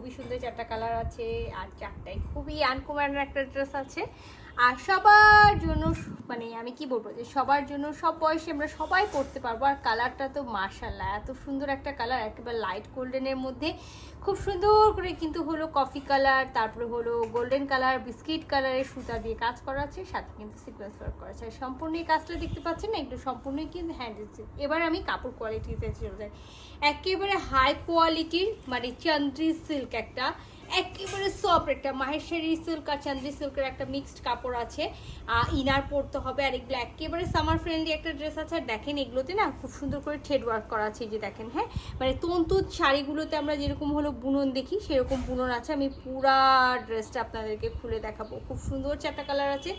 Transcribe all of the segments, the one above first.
খুবই সুন্দর চারটা কালার আছে আর চারটাই খুবই আনকমন একটা ড্রেস আছে। আর সবার জন্য মানে আমি কি বলব যে সবার জন্য সব বয়সে আমরা সবাই পরতে পারব। আর কালারটা তো মার্শাল্লাহ এত সুন্দর একটা কালার, একেবারে লাইট গোল্ডেনের মধ্যে। খুব সুন্দর করে কিন্তু হলো কফি কালার তারপরে হলো গোল্ডেন কালার বিস্কিট কালারের সুতা দিয়ে কাজ করা আছে, সাথে কিন্তু সিকোয়েন্স ওয়ার্ক করা আছে। সম্পূর্ণ এই কাজটা দেখতে পাচ্ছেন না, একটু সম্পূর্ণই কিন্তু হ্যান্ড এবার আমি কাপড় কোয়ালিটিতে চলে যাই। একেবারে হাই কোয়ালিটির মানে চান্দ্রি সিল্ক একটা, একেবারে সফট একটা মাহেশ্বরী সিল্ক আর চান্দ্রি সিল্কের একটা মিক্সড কাপড় আছে। ইনার পরতে হবে আর এগুলো একেবারে সামার ফ্রেন্ডলি একটা ড্রেস আছে আর দেখেন এগুলোতে না খুব সুন্দর করে থ্রেড ওয়ার্ক করা আছে যে দেখেন হ্যাঁ? মানে তন্তুত শাড়িগুলোতে আমরা যেরকম হলো বুনন দেখি, সেরকম বুনন আছে। আমি পুরা ড্রেসটা আপনাদেরকে খুলে দেখাবো। খুব সুন্দর চারটা কালার আছে।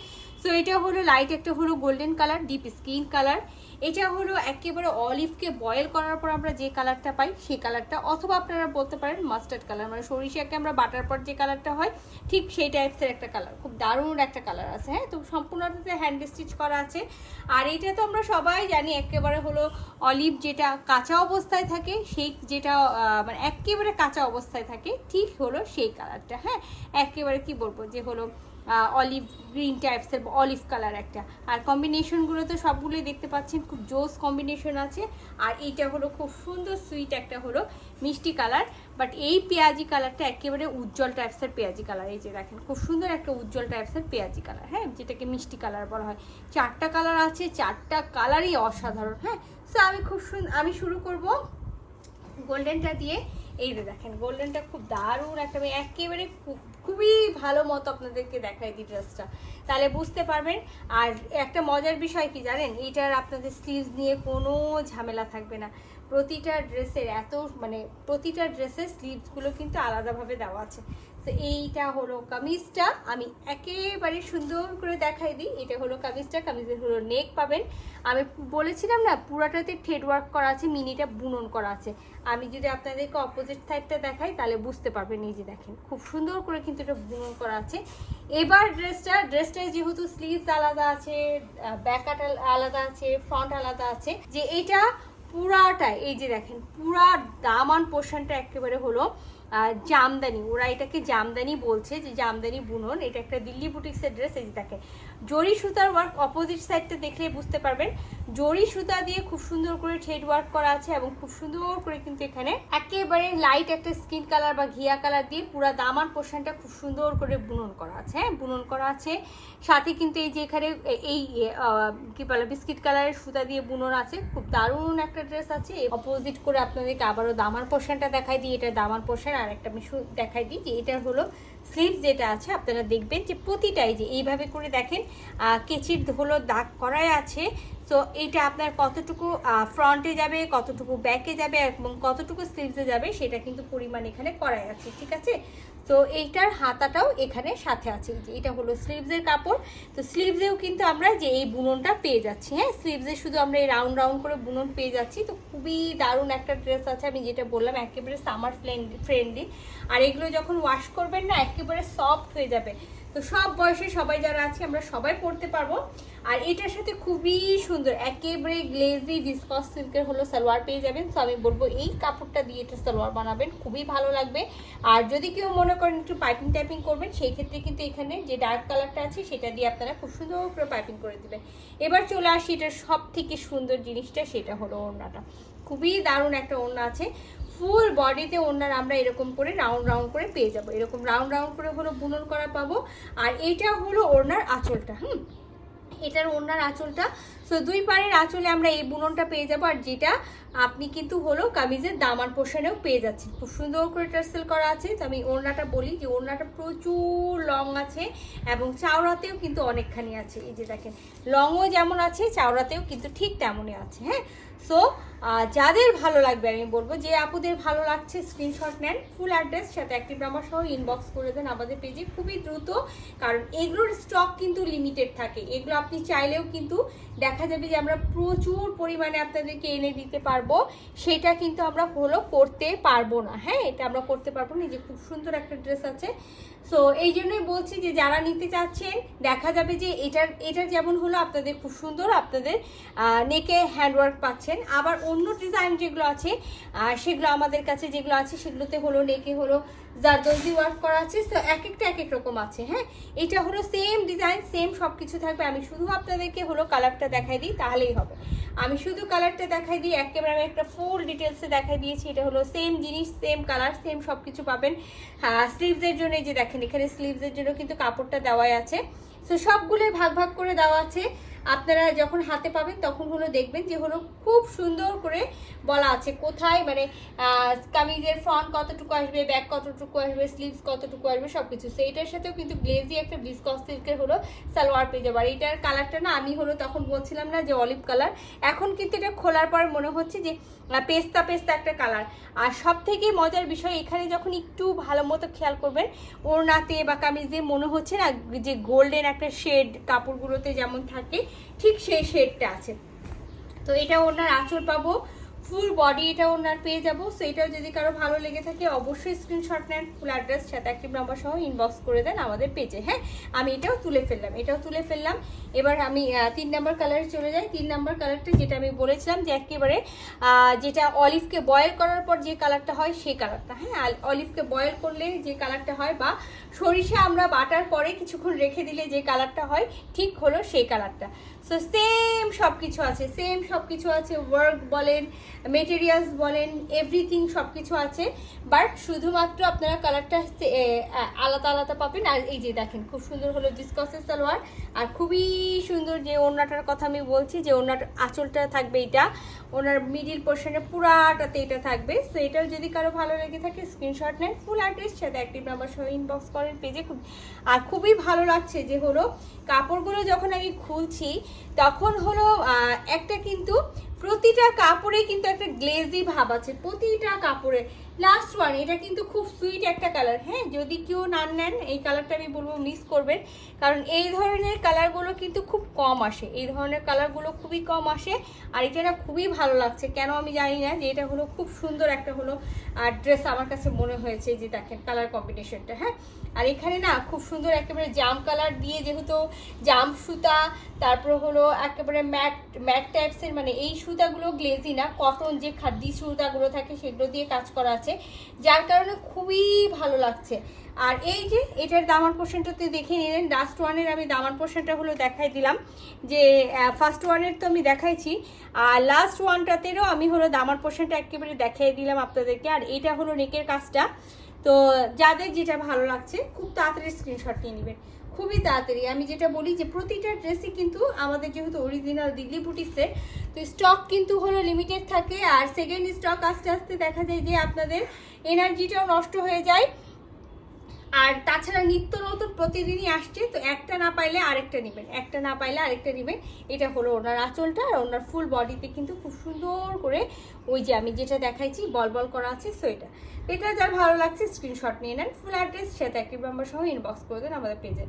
সো এটা হলো লাইট একটা হলো golden colour deep skin colour এটা হলো একেবারে অলিভকে বয়েল করার পর আমরা যে কালারটা পাই, সেই কালারটা অথবা আপনারা বলতে পারেন মাস্টার্ড কালার মানে সরিষাকে আমরা বাটার পর যে কালারটা হয়, ঠিক সেই টাইপসের একটা কালার খুব দারুণ একটা কালার আছে হ্যাঁ? তো সম্পূর্ণটাতে হ্যান্ড স্টিচ করা আছে। আর এটা তো আমরা সবাই জানি, একেবারে হলো অলিভ যেটা কাঁচা অবস্থায় থাকে, সেই যেটা মানে একেবারে কাঁচা অবস্থায় থাকে, ঠিক হলো সেই কালারটা হ্যাঁ? একেবারে কি বলব যে হলো অলিভ গ্রিন টাইপসের অলিভ কালার একটা। আর কম্বিনেশনগুলো তো সবগুলোই দেখতে পাচ্ছেন, খুব জোস কম্বিনেশন আছে। আর এইটা হলো খুব সুন্দর সুইট একটা হলো মিষ্টি কালার বাট এই পেঁয়াজি কালারটা একেবারে উজ্জ্বল টাইপসের পেঁয়াজি কালার এই যে দেখেন, খুব সুন্দর একটা উজ্জ্বল টাইপসের পেঁয়াজি কালার হ্যাঁ? যেটাকে মিষ্টি কালার বলা হয়। চারটা কালার আছে, চারটা কালারই অসাধারণ হ্যাঁ? সো আমি খুব সুন্দর আমি শুরু করব গোল্ডেনটা দিয়ে। এই যে দেখেন গোল্ডেনটা খুব দারুণ একটা আমি একেবারে খুব- খুবই ভালো মতো আপনাদেরকে দেখাই দিই ড্রেসটা তাহলে বুঝতে পারবেন। আর একটা মজার বিষয় কি জানেন? এইটার আপনাদের স্লিভস নিয়ে কোনো ঝামেলা থাকবে না। প্রতিটা ড্রেসের এত মানে প্রতিটা ড্রেসের স্লিভসগুলো কিন্তু আলাদাভাবে দেওয়া আছে। তো এইটা হলো কামিজটা। আমি একেবারে সুন্দর করে দেখাই দিই। এটা হলো কামিজটা। কামিজের হলো নেক পাবেন। আমি বলেছিলাম না, পুরাটাতে থ্রেড ওয়ার্ক করা আছে, মিনিটা বুনন করা আছে। আমি যদি আপনাদেরকে অপোজিট সাইডটা দেখাই, তাহলে বুঝতে পারবেন। যে দেখেন, খুব সুন্দর করে কিন্তু এটা বুনন করা আছে। এবার ড্রেসটা, ড্রেসটায় যেহেতু স্লিভস আলাদা আছে ব্যাক আলাদা আছে ফ্রন্ট আলাদা আছে, যে এটা পুরাটা, এই যে দেখেন, পুরা দামান পোর্শনটা একেবারে হলো জামদানি। ওরা এটাকে জামদানি বলছে যে জামদানি বুনন। এটা একটা দিল্লি বুটিক্সের ড্রেস এই যে দেখেন। জরি সুতার ওয়ার্ক অপোজিট সাইডটা দেখলে বুঝতে পারবেন। জরি সুতা দিয়ে খুব সুন্দর করে থ্রেড ওয়ার্ক করা আছে এবং খুব সুন্দর করে কিন্তু এখানে একেবারে লাইট একটা স্কিন কালার বা ঘিয়া কালার দিয়ে পুরো দামান পোর্শনটা খুব সুন্দর করে বুনন করা আছে হ্যাঁ? বুনন করা আছে। সাথে কিন্তু এই যে এখানে এই কি বলে বিস্কিট কালারের সুতা দিয়ে বুনন আছে। খুব দারুণ একটা ড্রেস আছে। অপোজিট করে আপনাদেরকে আবারও দামার পোর্শনটা দেখাই দিই। এটা দামার পোর্শন আর একটা আমি দেখাই দিই যে এটা হলো স্লিভস যেটা আছে, আপনারা দেখবেন যে প্রতিটাই যে এইভাবে করে দেখেন কেচির হলো দাগ করাই আছে তো এটা আপনার কতটুকু ফ্রন্টে যাবে, কতটুকু ব্যাকে যাবে এবং কতটুকু স্লিভসে যাবে, সেটা কিন্তু পরিমাণ এখানে করাই আছে, ঠিক আছে? তো এইটার হাতাটাও এখানে সাথে আছে যে এটা হলো স্লিভসের কাপড়। তো স্লিভসেও কিন্তু আমরা যে এই বুননটা পেয়ে যাচ্ছি হ্যাঁ? স্লিভসে শুধু আমরা এই রাউন্ড রাউন্ড করে বুনন পেয়ে যাচ্ছি, তো খুবই দারুণ একটা ড্রেস আছে, আমি যেটা বললাম, একেবারে সামার ফ্রেন্ডলি আর এগুলো যখন ওয়াশ করবেন না, একেবারে সফট হয়ে যাবে। তো সব বয়সে সবাই যারা আছে, আমরা সবাই পড়তে পারব। আর এটার সাথে খুবই সুন্দর, একেবারে গ্লেজি ডিসকস সিল্কের হলো সালোয়ার পেয়ে যাবেন। সো আমি বলব এই কাপড়টা দিয়ে এটা সালোয়ার বানাবেন, খুবই ভালো লাগবে। আর যদি কেউ মনে করেন একটু পাইপিং টাইপিং করবেন, সেই ক্ষেত্রে কিন্তু এখানে যে ডার্ক কালারটা আছে, সেটা দিয়ে আপনারা খুব সুন্দর করে পাইপিং করে দেবেন। এবার চলে আসি এটার সব থেকে সুন্দর জিনিসটা, সেটা হলো ওড়নাটা। খুবই দারুণ একটা ওড়না আছে। ফুল বডিতে ওনার আমরা এরকম করে রাউন্ড রাউন্ড করে পেয়ে যাব। এরকম রাউন্ড রাউন্ড করে হলো বুনন করা পাবো। আর এইটা হলো ওড়নার আঁচলটা, হুম? এটার ওনার আঁচলটা তো দুই পাড়ের আঁচলে আমরা এই বুননটা পেয়ে যাব, আর যেটা আপনি কিন্তু হলো কামিজের দামার পোর্শনেও পেয়ে যাচ্ছেন। খুব সুন্দর করে টার্সেল করা আছে। তো আমি ওড়নাটা বলি যে ওড়নাটা প্রচুর লং আছে এবং চাওড়াতেও কিন্তু অনেকখানি আছে। এই যে দেখেন, লংও যেমন আছে, চাওড়াতেও কিন্তু ঠিক তেমনই আছে হ্যাঁ? সো যাদের ভালো লাগবে, আমি বলব যে আপুদের ভালো লাগছে স্ক্রিনশট নেন ফুল অ্যাড্রেস সাথে একটি নাম্বার সহ ইনবক্স করে দেন আমাদের পেজে খুবই দ্রুত, কারণ এগুলোর স্টক কিন্তু লিমিটেড থাকে। এগুলো আপনি চাইলেও কিন্তু দেখা যাবে যে আমরা প্রচুর পরিমাণে আপনাদেরকে এনে দিতে পারব। সেটা কিন্তু আমরা হলো করতে পারব না হ্যাঁ? এটা আমরা করতে পারব না। যে খুব সুন্দর একটা ড্রেস আছে। সো এই জন্যই বলছি যে যারা নিতে চাচ্ছেন, দেখা যাবে যে এটার এটার যেমন হলো আপনাদের খুব সুন্দর আপনাদের নেকে হ্যান্ডওয়ার্ক পাচ্ছেন। আবার অন্য ডিজাইন যেগুলো আছে সেগুলো আমাদের কাছে যেগুলো আছে, সেগুলোতে হলো নেকে হলো জারদোজি ওয়ার্ক করা আছে। তো এক একটা এক এক রকম আছে হ্যাঁ? এটা হলো সেম ডিজাইন সেম সব কিছু থাকবে। আমি শুধু আপনাদেরকে হলো কালারটা দেখাই দিই, তাহলেই হবে। আমি শুধু কালারটা দেখাই দিই, একেবারে আমি একটা ফুল ডিটেলসে দেখাই দিয়েছি। এটা হলো সেম জিনিস সেম কালার সেম সব কিছু পাবেন। হ্যাঁ স্লিভসের জন্য এই যে দেখেন এখানে স্লিভসের জন্য কিন্তু কাপড়টা দেওয়াই আছে। সো সবগুলোই ভাগ ভাগ করে দেওয়া আছে। আপনারা যখন হাতে পাবেন তখন হলো দেখবেন যে হলো খুব সুন্দর করে বলা আছে। কোথায় মানে কামিজের ফ্রন্ট কতটুকু আসবে ব্যাক কতটুকু আসবে স্লিভস কতটুকু আসবে সব কিছু সো এটার সাথেও কিন্তু গ্লেজি একটা বিসকস সিল্কের হলো সালোয়ার পেয়ে যাবে। আর এটার কালারটা না, আমি হলো তখন বলছিলাম না যে অলিভ কালার এখন কিন্তু এটা খোলার পর মনে হচ্ছে যে পেস্তা পেস্তা একটা কালার আর সব থেকে মজার বিষয়, এখানে যখন একটু ভালো মতো খেয়াল করবেন, ওড়নাতে বা কামিজে মনে হচ্ছে না যে গোল্ডেন একটা শেড কাপড়গুলোতে যেমন থাকে ঠিক সেই শেডটা আছে। তো এটা ওনার আঁচড় পাবো ফুল বডি এটা ওনার পেয়ে যাব। সো এটাও যদি কারও ভালো লেগে থাকে, অবশ্যই স্ক্রিনশট নেন ফুল অ্যাড্রেস সাথে অ্যাক্টিভ নাম্বার সহ ইনবক্স করে দেন আমাদের পেজে হ্যাঁ? আমি এটাও তুলে ফেললাম, এটাও তুলে ফেললাম। এবার আমি তিন নাম্বার কালারে চলে যাই। তিন নাম্বার কালারটা যেটা আমি বলেছিলাম যে একেবারে যেটা অলিভকে বয়েল করার পর যে কালারটা হয় সেই কালারটা হ্যাঁ? অলিভকে বয়েল করলে যে কালারটা হয় বা সরিষা আমরা বাটার পরে কিছুক্ষণ রেখে দিলে যে কালারটা হয়, ঠিক হলো সেই কালারটা সো সেম সব কিছু আছে সেম সব কিছু আছে ওয়ার্ক বলেন মেটেরিয়ালস বলেন এভরিথিং সব কিছু আছে। বাট শুধুমাত্র আপনারা কালারটা আলাদা আলাদা পাবেন। আর এই যে দেখেন, খুব সুন্দর হলো ডিসকসের সালোয়ার। আর খুবই সুন্দর যে ওড়নাটার কথা আমি বলছি, যে ওড়নার আঁচলটা থাকবে এটা। ওনার মিডিল পোর্শনে পুরাটাতে এটা থাকবে। সো এটাও যদি কারও ভালো লেগে থাকে স্ক্রিনশট নেন ফুল অ্যাড্রেস সাথে অ্যাক্টিভ নাম্বার সহ ইনবক্স করেন পেজে। খুব, আর খুবই ভালো লাগছে যে হলো, কাপড়গুলো যখন আমি খুলছি, তখন হলো একটা কিন্তু প্রতিটা কাপড়ে কিন্তু একটা গ্লেজি ভাব আছে। প্রতিটা কাপড়ে। লাস্ট ওয়ান এটা কিন্তু খুব সুইট একটা কালার হ্যাঁ যদি কেউ না নেন, এই কালারটা আমি বলব মিস করবেন। কারণ এই ধরনের কালারগুলো কিন্তু খুব কম আসে। এই ধরনের কালারগুলো খুবই কম আসে। আর এটা না খুবই ভালো লাগছে। কেন আমি জানি না যে এটা হলো খুব সুন্দর একটা হলো। আর ড্রেস আমার কাছে মনে হয়েছে যে দেখেন কালার কম্বিনেশনটা হ্যাঁ? আর এখানে না খুব সুন্দর একেবারে জাম কালার দিয়ে যেহেতু জাম সুতা, তারপর হলো একেবারে ম্যাট ম্যাট টাইপসের মানে এই সুতাগুলো গ্লেজি না কটন যে খাদ্যি সুতাগুলো থাকে সেগুলো দিয়ে কাজ করা আছে, যার কারণে খুবই ভালো লাগছে। আর এই যে এটার দামার পোর্শনটাতে দেখে নিলেন লাস্ট ওয়ানের আমি দামার পোর্শনটা হলো দেখাই দিলাম, যে ফার্স্ট ওয়ানের তো আমি দেখাইছি, আর লাস্ট ওয়ানটাতেও আমি হলো দামার পোর্শনটা একেবারে দেখাই দিলাম আপনাদেরকে, আর এটা হলো নেকের কাজটা। তো যাদের যেটা ভালো লাগছে, খুব তাড়াতাড়ি স্ক্রিনশট নিয়ে নেবেন। খুবই তাড়াতাড়ি। আমি যেটা বলি যে, প্রতিটা ড্রেসই কিন্তু আমাদের যেহেতু অরিজিনাল দিল্লি বুটিক্সের তো স্টক কিন্তু হলো লিমিটেড থাকে। আর সেকেন্ড স্টক আস্তে আস্তে দেখা যায় যে, আপনাদের এনার্জিটাও নষ্ট হয়ে যায়। আর তাছাড়া নিত্য নতুন প্রতিদিনই আসছে, তো একটা না পাইলে আরেকটা নেবেন। একটা না পাইলে আরেকটা নেবেন। এটা হলো ওনার আঁচলটা আর ওনার ফুল বডিতে কিন্তু খুব সুন্দর করে ওই যে আমি যেটা দেখাইছি, বল বল করা আছে সো এটা। এটা যার ভালো লাগছে স্ক্রিনশট নিয়ে নেন ফুল অ্যাড্রেস সেটা একটি নাম্বার সহ ইনবক্স করে দেন আমাদের পেজে